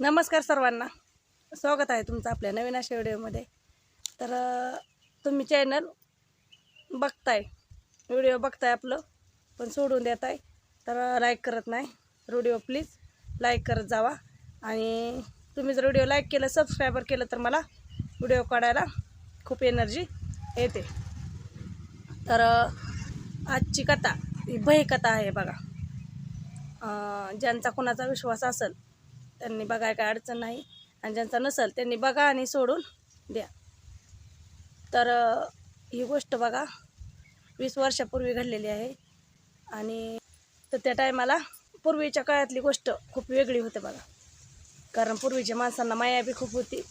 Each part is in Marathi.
नमस्कार सर्वांना. स्वागत आहे तुमचं आपल्या नवीन अशा व्हिडिओमध्ये. तर तुम्ही चॅनल बघताय. व्हिडिओ बघताय आपलं पण सोडून देत आहे. तर लाईक करत नाही. व्हिडिओ प्लीज लाईक करत जावा. आणि तुम्ही जर व्हिडिओ लाईक केलं सबस्क्रायबर केलं तर मला व्हिडिओ काढायला खूप एनर्जी येते. तर आजची कथा ही भय कथा आहे बघा. ज्यांचा कोणाचा विश्वास असेल त्यांनी बघाय काय अडचण नाही. आणि ज्यांचा नसेल त्यांनी बघा आणि सोडून द्या. तर ही गोष्ट बघा. वीस वर्षापूर्वी घडलेली आहे. आणि तर त्या टायमाला पूर्वीच्या काळातली गोष्ट खूप वेगळी होते बघा. कारण पूर्वीच्या माणसांना माया बी खूप होती.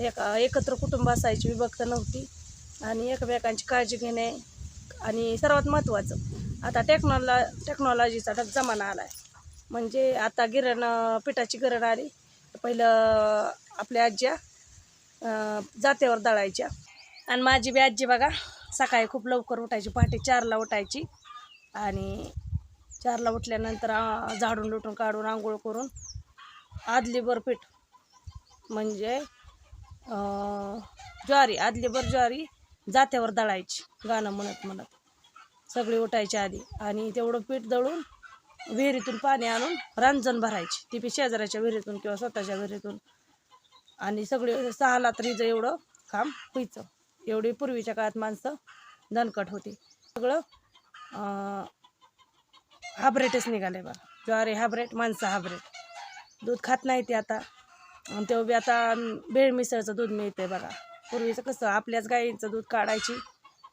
एक एकत्र कुटुंब असायची विभक्त नव्हती. आणि एकमेकांची काळजी घेणे आणि सर्वात महत्त्वाचं आता टेक्नॉलॉ टेक्नॉलॉजीचा जमाना आला आहे म्हणजे आता गिरण पिठाची गिरण आली. पहिलं आपल्या आज्या जात्यावर दळायच्या. आणि माझी बी आजी बघा सकाळी खूप लवकर उठायची पहाटे चारला उठायची. आणि चारला उठल्यानंतर झाडून लुटून काढून आंघोळ करून आदलीभर पीठ. म्हणजे ज्वारी ज्वारी आदलीभर ज्वारी जात्यावर दळायची गाणं म्हणत म्हणत. सगळी उठायची आधी. आणि तेवढं पीठ दळून विहिरीतून पाणी आणून रांजण भरायची. ती बी शेजाऱ्याच्या विहिरीतून किंवा स्वतःच्या विहिरीतून. आणि सगळी सहा लात्रीचं एवढं काम व्हायचं. एवढी पूर्वीच्या काळात माणसं दणकट होती. सगळं हाब्रेटच निघाले बघा ज्वारी हाबरेट माणसं हाबरेट. दूध खात नाही ते आता. आणि तेव्हा बी आता भेळ मिसळचं दूध मिळतंय बघा. पूर्वीचं कसं आपल्याच गाईचं दूध काढायची.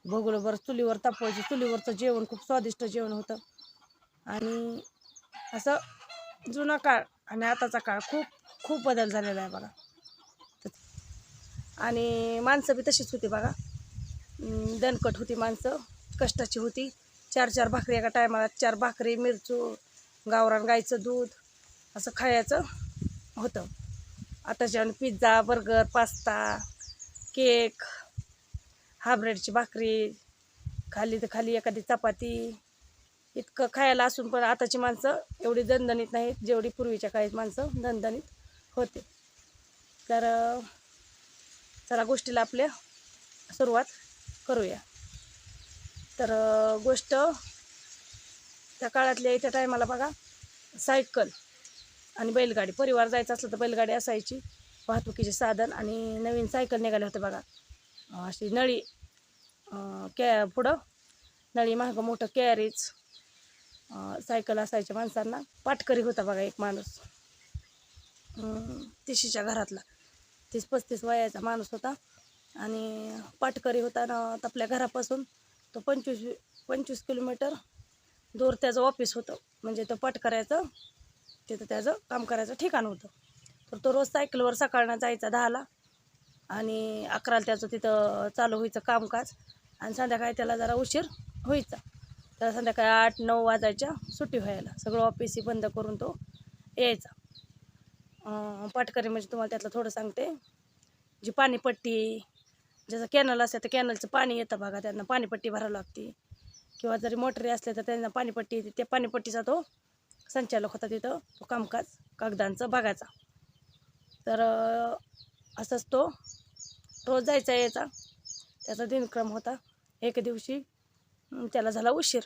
भोगळभर चुलीवर तापवायची. चुलीवरचं जेवण खूप स्वादिष्ट जेवण होतं. आणि असं जुना काळ आणि आताचा काळ खूप खूप बदल झालेला आहे बघा. आणि माणसं बी तशीच होती बघा. दणकट होती माणसं कष्टाची होती. चार चार भाकरी एका टायमाला चार भाकरी मिरचू गावरान गाईचं दूध असं खायचं होतं. आताच्या पिझ्झा बर्गर पास्ता केक हा ब्रेडची भाकरी खाली तर खाली एखादी चपाती इतकं खायला असून पण आताची माणसं एवढी दणदणीत नाहीत जेवढी पूर्वीच्या काळी माणसं दणदणीत होते. तर चला गोष्टीला आपल्या सुरुवात करूया. तर गोष्ट त्या काळातल्या त्या टायमाला बघा सायकल आणि बैलगाडी. परिवार जायचं असलं तर बैलगाडी असायची वाहतुकीचे साधन आणि नवीन सायकल निघाले होते बघा. अशी नळी कॅ पुढं नळी मागं मोठं कॅरेज सायकल असायच्या माणसांना पाटकरी होता बघा एक माणूस. तिशीच्या घरातला. तीस पस्तीस वयाचा माणूस होता. आणि पाटकरी होता ना आपल्या घरापासून तो पंचवीस पंचवीस किलोमीटर दूर त्याचं ऑफिस होतं. म्हणजे तो पाटकऱ्याचं तिथं त्याचं काम करायचं ठिकाण होतं. तर तो रोज सायकलवर सकाळनं जायचा दहाला आणि अकराला त्याचं तिथं चालू व्हायचं कामकाज आणि संध्याकाळी त्याला जरा उशीर व्हायचा. तर संध्याकाळी आठ नऊ वाजायच्या सुट्टी व्हायला. सगळं ऑफिसही बंद करून तो यायचा. पाटकरी म्हणजे तुम्हाला त्यातलं थोडं सांगते. जी पाणीपट्टी जसं कॅनल असते तर कॅनलचं पाणी येतं बघा त्यांना पाणीपट्टी भरावं लागते. किंवा जरी मोटरी असल्या तर त्यांना पाणीपट्टी येते त्या पाणीपट्टीचा तो संचालक होता तिथं तो कामकाज कागदांचं बघायचा. तर असंच तो रोज जायचा यायचा. त्याचा दिनक्रम होता. एक दिवशी त्याला झाला उशीर.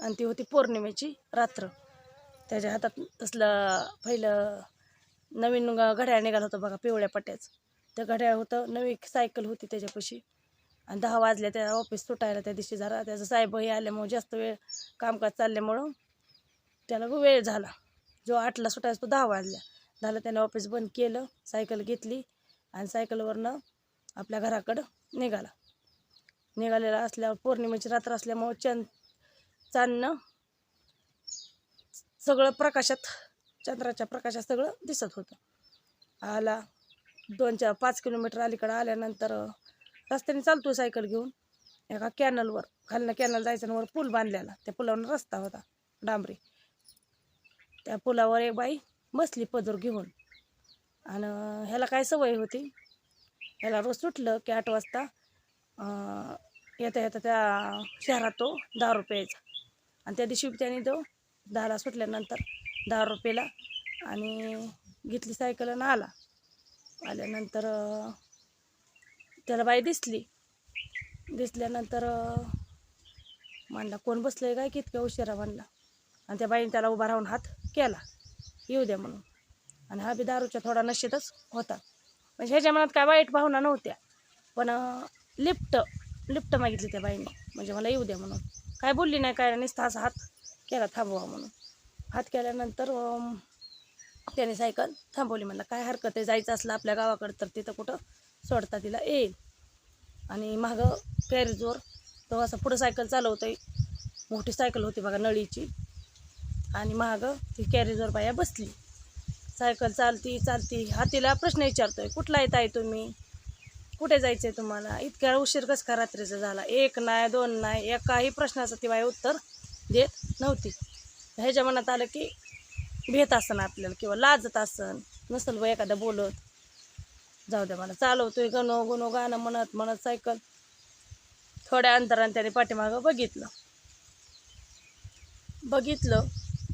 आणि ती होती पौर्णिमेची रात्र. त्याच्या हातात तसलं पहिलं नवीन घड्याळ निघालं होतं बघा पिवळ्या पट्ट्याचं. त्या घड्याळ होतं नवी सायकल होती त्याच्यापाशी. आणि दहा वाजल्या त्या ऑफिस सुटायला त्या दिवशी झाला त्याचं साहेबही आल्यामुळं जास्त वेळ कामकाज चालल्यामुळं त्याला वेळ झाला. जो आठला सुटायचा तो दहा वाजल्या. झालं त्याने ऑफिस बंद केलं सायकल घेतली आणि सायकलवरनं आपल्या घराकडं निघाला. निघालेला असल्यावर पौर्णिमेची रात्र असल्यामुळं चंद चांदणं सगळं प्रकाशात चंद्राच्या प्रकाशात सगळं दिसत होतं. आला दोन चार पाच किलोमीटर अलीकडं आल्यानंतर रस्त्याने चालतो सायकल घेऊन. एका कॅनलवर खालनं कॅनल जायचं आणि वर पूल बांधलेला. त्या पुलावर रस्ता होता डांबरी. त्या पुलावर एक बाई बसली पदर घेऊन. आणि ह्याला काय सवय होती? ह्याला रोज सुटलं की आठ वाजता येता येता त्या शहरात तो दहा रुपयाचा आणि त्या दिवशी त्याने तो दहाला सुटल्यानंतर दहा रुपयाला आणि घेतली सायकल आणि आला. आल्यानंतर त्याला बाई दिसली. दिसल्यानंतर म्हणला कोण बसलंय काय कितक्या उशिरा? म्हणला. आणि त्या बाईने त्याला उभा राहून हात केला. येऊ द्या म्हणून. आणि हा बी दारूच्या थोडा नशेतच होता. म्हणजे ह्याच्या मनात काय वाईट भावना नव्हत्या. पण लिफ्ट लिफ्ट मागितली त्या बाईने. म्हणजे मला येऊ द्या म्हणून. काय बोलली नाही काय नाही नुसता असा हात केला थांबवा म्हणून. हात केल्यानंतर त्याने सायकल थांबवली. म्हणलं काय हरकत आहे? जायचं असलं आपल्या गावाकडं तर तिथं कुठं सोडता तिला येईल. आणि मागं कॅरेजवर तो असं पुढं सायकल चालवतोय. मोठी सायकल होती बघा नळीची. आणि मागं ती कॅरेजवर बाया बसली. सायकल चालती चालती. हातीला प्रश्न विचारतोय कुठला येत आहे तुम्ही? कुठे जायचं आहे तुम्हाला? इतक्या उशीर कस का रात्रीचा झाला? एक नाही दोन नाही एकाही प्रश्नाचं ती बाई उत्तर देत नव्हती. ह्याच्या मनात आलं की भेट असन आपल्याला किंवा लाजत असन. नसल व एखादा बोलत. जाऊ द्या मला चालवतोय गणो गुणो गाणं म्हणत म्हणत सायकल थोड्या अंतराने त्याने पाठीमागं बघितलं. बघितलं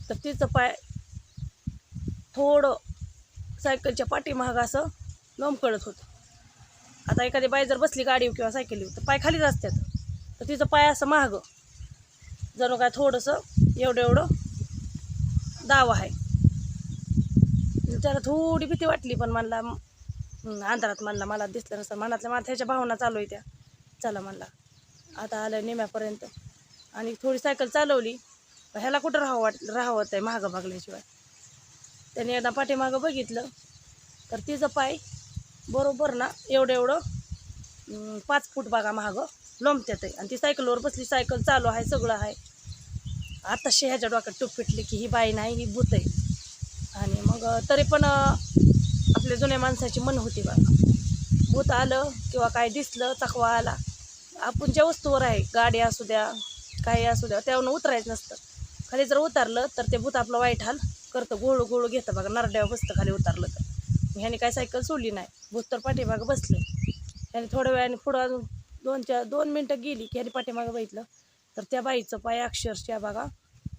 तर तिचं पाय थोडं सायकलच्या पाठीमागं असं लोंबकळत होतं. आता एखादी बाई जर बसली गाडीवर किंवा सायकलीवर तर पाय खालीच असतात. तर तिचं पाय असं महाग. जणू काय थोडंसं एवढं एवढं दावा आहे. त्याला थोडी भीती वाटली पण म्हणला अंधारात म्हणला मला दिसलं नसतं. मनातल्या माथ्याच्या भावना चालू आहे त्या चला म्हणला आता आलं निम्यापर्यंत. आणि थोडी सायकल चालवली. ह्याला कुठं राहावं वाट राहावत आहे महागं भागल्याशिवाय त्याने एकदा पाठीमागं बघितलं तर तिचं पाय बरोबर ना? एवढं एवढं पाच फूट बागा महागं लोंबत्यात आहे. आणि ती सायकलवर बसली सायकल चालू आहे सगळं आहे. आता ह्याच्या डोक्यात टूप फिटली की ही बाई नाही ही भूत आहे. आणि मग तरी पण आपल्या जुन्या माणसाची मन होती बघा भूत आलं किंवा काय दिसलं चकवा आला. आपण ज्या वस्तूवर आहे गाडी असू द्या काही असू द्या त्यावरून उतरायचं नसतं. खाली जर उतरलं तर ते भूत आपलं वाईट हाल करतं. गोळू गोळू घेतं बघा. नरड्यावर बसतं खाली उतरलं तर. ह्याने काय सायकल सोडली नाही. भूतर पाठीमागं बसलं त्याने थोड्या वेळाने पुढं अजून दोन चार दोन मिनटं गेली की ह्याने पाठीमागं बघितलं. तर त्या बाईचं पाय अक्षरशः बघा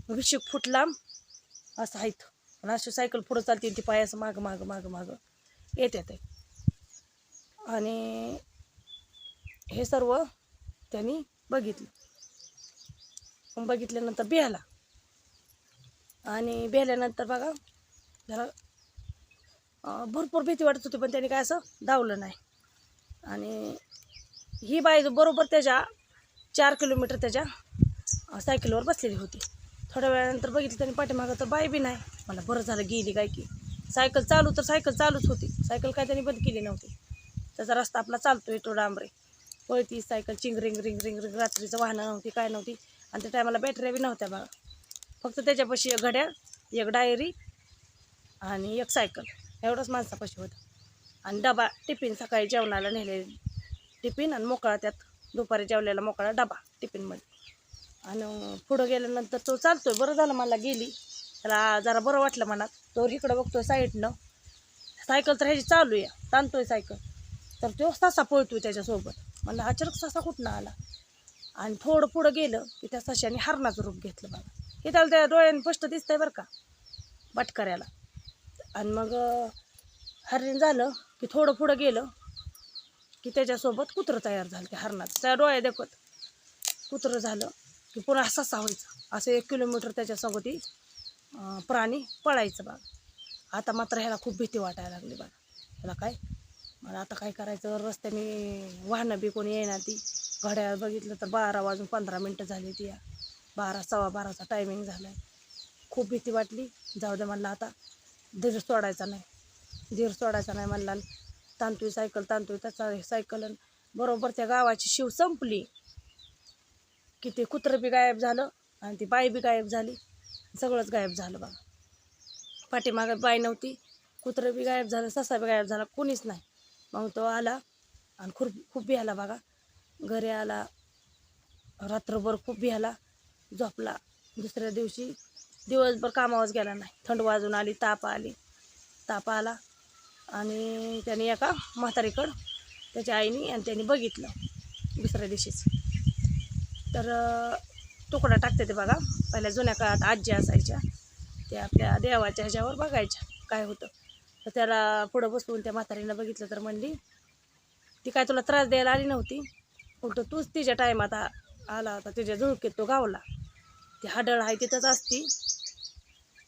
विशिक फुटला असं आहेत पण अशी सायकल पुढं चालते ती पाय असं मागं मागं मागं मागं येतात आणि हे सर्व त्यांनी बघितलं. बघितल्यानंतर बिहाला आणि बिहाल्यानंतर बघा जरा भरपूर भीती वाटत होती पण त्याने काय असं धावलं नाही. आणि ही बाई बरोबर त्याच्या चार किलोमीटर त्याच्या सायकलवर बसलेली होती. थोड्या वेळानंतर बघितलं त्याने पाठीमागं तर बाई बी नाही. मला बरं झालं गेली काय की. सायकल चालू तर सायकल चालूच होती. सायकल काय त्यांनी बंद केली नव्हती. त्याचा रस्ता आपला चालतोय तो डांबरे. पळती सायकल चिंगरिंग रिंग रिंग रिंग रात्रीचं वाहनं नव्हती काय नव्हती. आणि त्या टायमाला बॅटऱ्या बी नव्हत्या बघा. फक्त त्याच्यापाशी एक घड्याळ एक डायरी आणि एक सायकल. एवढंच माणसापाशी होतं. आणि डबा टिफिन सकाळी जेवणाला नेले. टिफिन आणि मोकळा त्यात. दुपारी जेवलेला मोकळा डबा टिफिनमध्ये. आणि पुढं गेल्यानंतर तो चालतोय. बरं झालं मला गेली. त्याला जरा बरं वाटलं मनात तो इकडं बघतोय साईडनं. सायकल तर ह्याची चालू आहे. ताणतोय सायकल. तर तो ससा पळतोय त्याच्यासोबत. म्हणलं अचानक ससा कुठनं आला? आणि थोडं पुढं गेलं की त्या सशाने हरणाचं रूप घेतलं बघा. हे त्याला त्या डोळ्याने स्पष्ट दिसतंय बरं का? बटकऱ्याला. आणि मग अं, हरिण झालं की थोडं पुढं गेलं की त्याच्यासोबत कुत्रं तयार झालं ते हरणाचं त्या डोळ्या देखत कुत्रं झालं की पुन्हा ससा व्हायचं. असं एक किलोमीटर त्याच्यासोबती प्राणी पळायचं बाग आता मात्र ह्याला खूप भीती वाटायला लागली बाग ह्याला काय? मला आता काय करायचं? रस्त्याने वाहनं बी कोणी येणार ती. घड्याळ बघितलं तर बारा वाजून पंधरा मिनटं झाली ती. बारा सव्वा बाराचा टायमिंग झाला आहे खूप भीती वाटली. जाऊ दे म्हणलं आता. धीर सोडायचा नाही. धीर सोडायचा नाही म्हणला तांतुई सायकल तांतुई त्याचा सायकल बरोबर त्या गावाची शिव संपली. की ते कुत्रं बी गायब झालं आणि ती बाई बी गायब झाली. सगळंच गायब झालं बघा. पाठीमागं बाई नव्हती. कुत्रं बी गायब झालं ससा बी गायब झाला कोणीच नाही. मग तो आला आणि खूप खूप बिहाला बघा. घरी आला रात्रभर खूप बिहाला झोपला. दुसऱ्या दिवशी दिवसभर कामावरच गेला नाही. थंड वाजून आली ताप आली. ताप आला आणि त्याने एका म्हातारीकडं त्याच्या आईने आणि त्यांनी बघितलं दुसऱ्या दिवशीच. तर तुकडा टाकते ते बघा. पहिल्या जुन्या काळात आजी असायच्या त्या आपल्या देवाच्या ह्याच्यावर बघायच्या काय होतं. तर त्याला पुढं बसवून त्या म्हातारीनं बघितलं तर म्हणली ती काय तुला त्रास द्यायला आली नव्हती? उलट तूच तिच्या टायमात आला होता तिच्या झुळकेत तो गावला. ती हाडळ आहे तिथंच असती.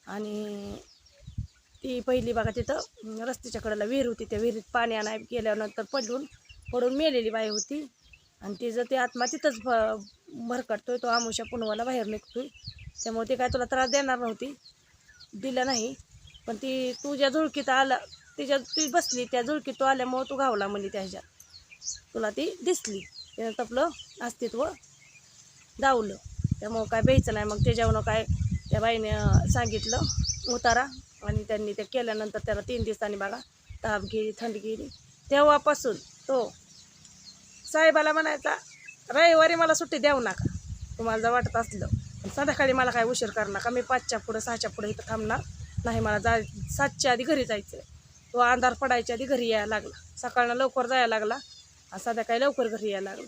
आणि ती पहिली बघा तिथं रस्त्याच्या कडेला विहीर होती. त्या विहिरीत पाणी आणाय गेल्यानंतर पडून पडून मेलेली बाई होती. आणि तिचं ते आत्मा तिथंच भ- भरकटतोय तो आमुषा पुनवाला बाहेर निघतोय. त्यामुळे ती काय तुला त्रास देणार नव्हती. दिला नाही. पण ती तुझ्या झुळकीत आला तिच्या ती बसली त्या झुळकीत तू आल्यामुळं तू गावला म्हणली त्या ह्याच्यात. तुला ती दिसली. त्यानं आपलं अस्तित्व दावलं. त्यामुळं काय प्यायचं नाही. मग त्याच्यावरनं काय त्या बाईने सांगितलं उतारा. आणि त्यांनी ते केल्यानंतर त्याला तीन दिवसांनी बघा ताप गेली थंडी गेली. तेव्हापासून तो साहेबाला म्हणायचा रविवारी मला सुट्टी देऊ नका. तुम्हाला जर वाटत असलं पण संध्याकाळी मला काय उशीर करू नका. मी पाचच्या पुढं सहाच्या पुढं इथं थांबणार नाही. मला जा सातच्या आधी घरी जायचं तो अंधार पडायच्या आधी घरी यायला लागला. सकाळनं लवकर जायला लागला आणि संध्याकाळी लवकर घरी यायला लागला.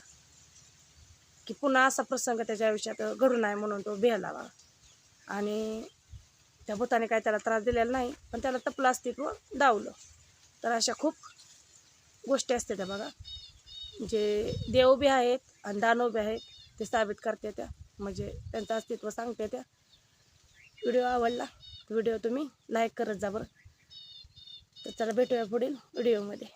की पुन्हा असा प्रसंग त्याच्या आयुष्यात घडू नये म्हणून तो भेला बा आणि त्या भूताने काय त्याला त्रास दिलेला नाही पण त्याला तर अस्तित्व दावलं. तर अशा खूप गोष्टी असते त्या बघा. जे देव बी आहेत आणि दानव बी आहेत ते साबित करते त्या. म्हणजे त्यांचं अस्तित्व सांगते त्या. व्हिडिओ आवडला व्हिडिओ तुम्ही लाईक करत जा बरं. तर चला भेटूया पुढील व्हिडिओमध्ये.